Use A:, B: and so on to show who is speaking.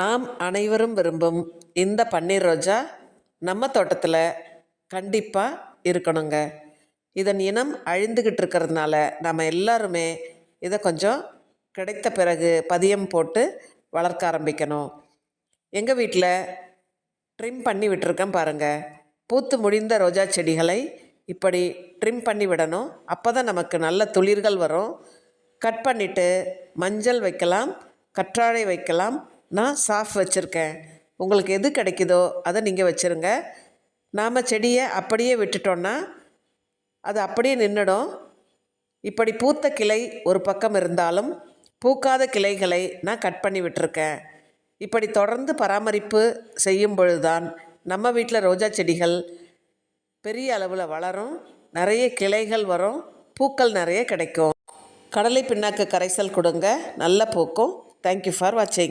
A: நாம் அனைவரும் விரும்பும் இந்த பன்னீர் ரோஜா நம்ம தோட்டத்தில் கண்டிப்பாக இருக்கணுங்க. இதன் இனம் அழிந்துக்கிட்டு இருக்கிறதுனால நம்ம எல்லாருமே இதை கொஞ்சம் கிடைத்த பிறகு பதியம் போட்டு வளர்க்க ஆரம்பிக்கணும். எங்கள் வீட்டில் ட்ரிம் பண்ணி விட்டுருக்கேன் பாருங்கள் பூத்து முடிந்த ரோஜா செடிகளை இப்படி ட்ரிம் பண்ணி விடணும். அப்போ தான் நமக்கு நல்ல துளிர்கள் வரும். கட் பண்ணிவிட்டு மஞ்சள் வைக்கலாம் கற்றாழை வைக்கலாம் நான் சாஃப் வச்சுருக்கேன். உங்களுக்கு எது கிடைக்குதோ அதை நீங்கள் வச்சுருங்க. நாம் செடியை அப்படியே விட்டுட்டோன்னா அது அப்படியே நின்றுடும் இப்படி பூத்த கிளை ஒரு பக்கம் இருந்தாலும் பூக்காத கிளைகளை நான் கட் பண்ணி விட்டுருக்கேன். இப்படி தொடர்ந்து பராமரிப்பு செய்யும் பொழுதுதான் நம்ம வீட்டில் ரோஜா செடிகள் பெரிய அளவில் வளரும். நிறைய கிளைகள் வரும். பூக்கள் நிறைய கிடைக்கும். கடலை பின்னாக்கு கரைசல் கொடுங்க. நல்ல பூக்கும். தேங்க்யூ ஃபார் வாட்சிங்